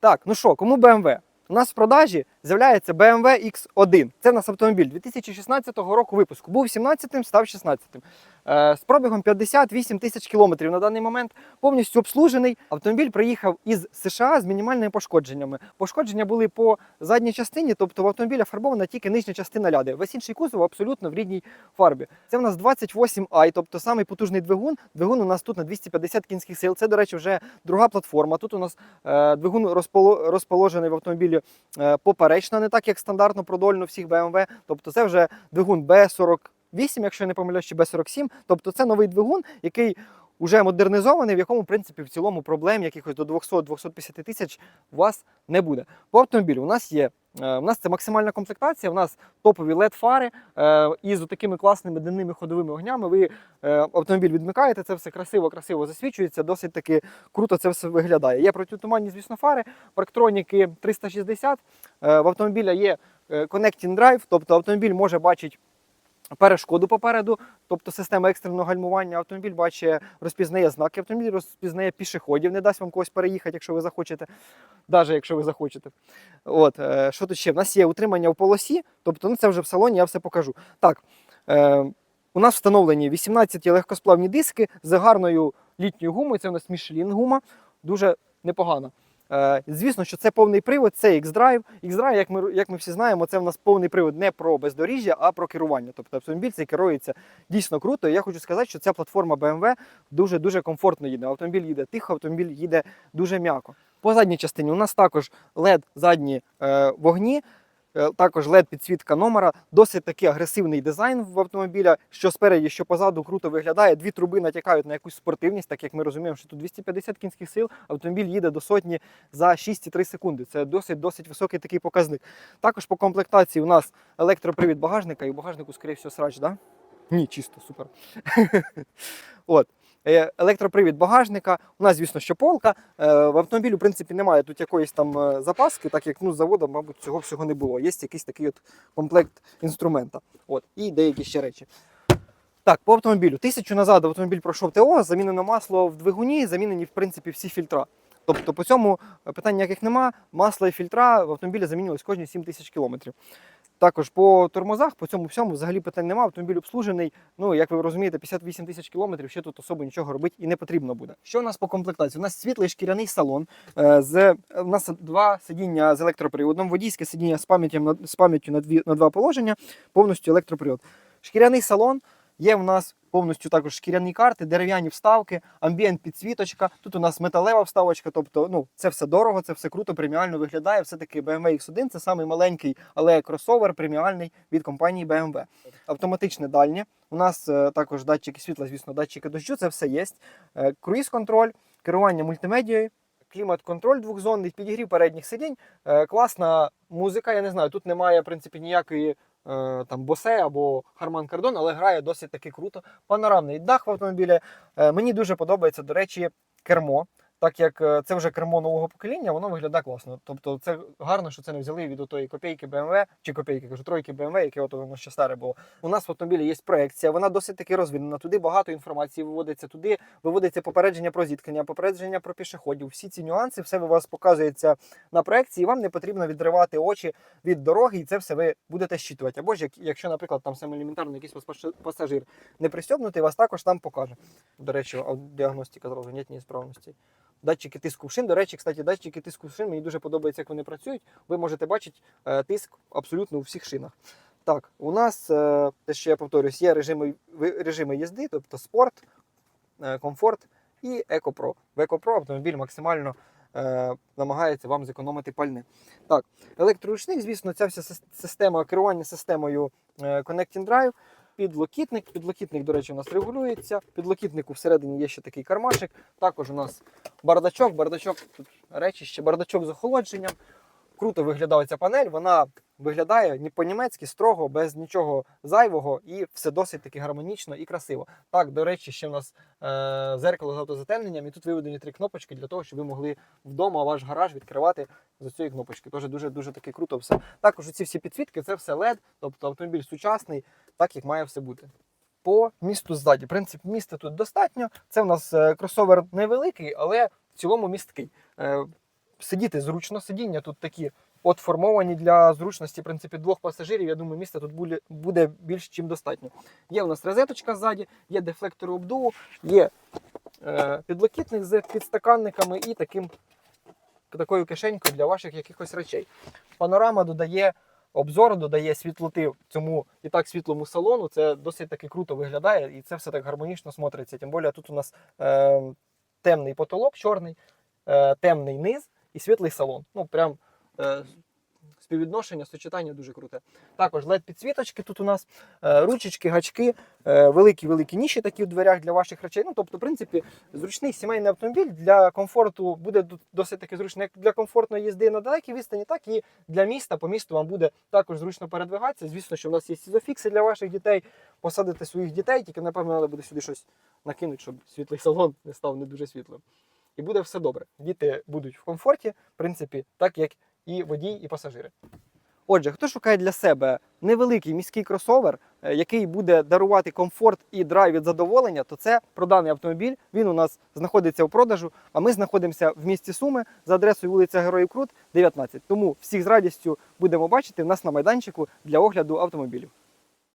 Так, ну що, кому BMW? У нас в продажі з'являється BMW X1. Це в нас автомобіль 2016 року випуску. Був 17-м, став 16-м. Е, з пробігом 58 тисяч кілометрів на даний момент. Повністю обслужений. Автомобіль приїхав із США з мінімальними пошкодженнями. Пошкодження були по задній частині, тобто в автомобіля фарбована тільки нижня частина ляди. Весь інший кузов абсолютно в рідній фарбі. Це в нас 28i, тобто самий потужний двигун. Двигун у нас тут на 250 кінських сил. Це, до речі, вже друга платформа. Тут у нас е, двигун розполо- розположений в автомобілі е, поперечно, не так як стандартно продольно всіх BMW. Тобто це вже двигун B48, якщо я не помиляюсь, чи B47. Тобто це новий двигун, який вже модернізований, в якому, в принципі, в цілому проблем якихось до 200-250 тисяч у вас не буде. По автомобілю у нас є. Е, У нас це максимальна комплектація, у нас топові LED-фари е, із такими класними денними ходовими огнями. Ви е, автомобіль відмикаєте, це все красиво, красиво засвічується, досить таки круто це все виглядає. Є протитуманні, звісно, фари, парктроніки 360. Е, в автомобіля є е, Connecting Drive, тобто автомобіль може бачити перешкоду попереду, тобто система екстреного гальмування. Автомобіль бачить, розпізнає знаки, автомобіль розпізнає пішоходів, не дасть вам когось переїхати, якщо ви захочете, навіть якщо ви захочете. От, е, що тут ще? У нас є утримання в полосі, тобто ну, це вже в салоні, я все покажу. Так, е, у нас встановлені 18 легкосплавні диски з гарною літньою гумою. Це у нас Michelin гума, дуже непогана. Е, звісно, що це повний привод, це X-Drive. X-Drive, як ми, як ми всі знаємо, це в нас повний привод не про бездоріжжя, а про керування. Тобто автомобіль цей керується дійсно круто. І я хочу сказати, що ця платформа BMW дуже-дуже комфортно їде. Автомобіль їде тихо, автомобіль їде дуже м'яко. По задній частині у нас також LED задні е, вогні. Е, Також led підсвітка номера, досить такий агресивний дизайн в автомобіля, що спереді, що позаду круто виглядає. Дві труби натякають на якусь спортивність, так як ми розуміємо, що тут 250 кінських сил, автомобіль їде до сотні за 6,3 секунди. Це досить досить високий такий показник. Також по комплектації у нас електропривід багажника, і в багажнику, скоріше срач, да? Ні, чисто, супер. От. Е, Електропривід багажника. У нас, звісно, що полка. Е, В автомобілі, в принципі, немає тут якоїсь там е, запаски, так як ну, з заводу, мабуть, цього всього не було. Є якийсь такий от комплект інструмента. От, і деякі ще речі. Так, по автомобілю. Тисячу назад автомобіль пройшов ТО, замінено масло в двигуні, замінені, в принципі, всі фільтра. Тобто по цьому питань ніяких нема. Масло і фільтра в автомобілі замінились кожні 7 тисяч кілометрів. Також по тормозах, по цьому всьому взагалі питань немає. Автомобіль обслужений. Ну, як ви розумієте, 58 тисяч кілометрів ще тут особо нічого робити і не потрібно буде. Що у нас по комплектації? У нас світлий шкіряний салон. Е, З, у нас два сидіння з електроприводом, водійське сидіння з пам'яттю на, з пам'яттю на, дві, на два положення, повністю електропривод. Шкіряний салон. Є в нас повністю також шкіряні карти, дерев'яні вставки, амбієнт підсвіточка. Тут у нас металева вставочка, тобто ну, це все дорого, це все круто, преміально виглядає. Все-таки BMW X1 це самий маленький, але кросовер преміальний від компанії BMW. Автоматичне дальнє. У нас е, також датчики світла, звісно, датчики дощу, це все є. Е, круїз-контроль, керування мультимедією. Клімат-контроль двохзонний, підігрів передніх сидінь, е, класна музика. Я не знаю, тут немає в принципі ніякої там босе або Харман Кардон, але грає досить таки круто. Панорамний дах в автомобілі. Е, мені дуже подобається, до речі, кермо. Так як е, це вже кермо нового покоління, воно виглядає класно. Тобто це гарно, що це не взяли від отої копійки BMW, чи копійки, кажу, тройки BMW, яке от воно ще старе було. У нас в автомобілі є проекція, вона досить таки розвинена. Туди багато інформації виводиться, туди виводиться попередження про зіткнення, попередження про пішоходів. Всі ці нюанси, все у вас показується на проекції, вам не потрібно відривати очі від дороги, і це все ви будете щитувати. Або ж як- якщо, наприклад, там саме елементарно якийсь пас- пасажир не пристьобнутий, вас також там покаже. До речі, діагностика зразу нет несправності. Датчики тиску в шин. До речі, кстати, датчики тиску в шин мені дуже подобається, як вони працюють. Ви можете бачити е, тиск абсолютно у всіх шинах. Так, у нас, е, те, що я повторюсь, є режими, режими їзди, тобто спорт, е, комфорт і EcoPro. В EcoPro автомобіль максимально е, намагається вам зекономити пальне. Так, електроручник, звісно, ця вся система керування системою Connecting Drive. Підлокітник. Підлокітник, до речі, у нас регулюється. Підлокітнику всередині є ще такий кармашик. Також у нас бардачок, бардачок, тут речі ще бардачок з охолодженням. Круто виглядає ця панель. Вона виглядає ні по-німецьки, строго, без нічого зайвого, і все досить таки гармонічно і красиво. Так, до речі, ще в нас е- зеркало з автозатемненням, і тут виведені три кнопочки для того, щоб ви могли вдома ваш гараж відкривати з цієї кнопочки. Тож дуже дуже таки круто все. Також ці всі підсвітки це все LED, тобто автомобіль сучасний, так як має все бути. По місту ззаді. Принцип міста тут достатньо. Це в нас е, кросовер невеликий, але в цілому місткий. Сидіти зручно. Сидіння тут такі от формовані для зручності в принципі, двох пасажирів. Я думаю, місця тут буде більш чим достатньо. Є у нас розеточка ззаді, є дефлектори обдуву, є е, підлокітник з підстаканниками і таким, такою кишенькою для ваших якихось речей. Панорама додає обзор, додає світлоти цьому і так світлому салону. Це досить таки круто виглядає, і це все так гармонічно смотриться. Тим більше тут у нас е, темний потолок, чорний, е, темний низ і світлий салон. Ну, прям е, співвідношення, сочетання дуже круте. Також led підсвіточки тут у нас, е, ручечки, гачки, е, великі-великі ніші такі в дверях для ваших речей. Ну, тобто, в принципі, зручний сімейний автомобіль для комфорту буде досить таки зручний як для комфортної їзди на далекій відстані, так і для міста. По місту вам буде також зручно передвигатися. Звісно, що в нас є сізофікси для ваших дітей. Посадити своїх дітей, тільки напевно треба буде сюди щось накинути, щоб світлий салон не став не дуже світлим. І буде все добре. Діти будуть в комфорті, в принципі, так як і водій, і пасажири. Отже, хто шукає для себе невеликий міський кросовер, е, який буде дарувати комфорт і драйв від задоволення, то це про даний автомобіль. Він у нас знаходиться у продажу. А ми знаходимося в місті Суми за адресою вулиця Героїв Крут, 19. Тому всіх з радістю будемо бачити нас на майданчику для огляду автомобілів.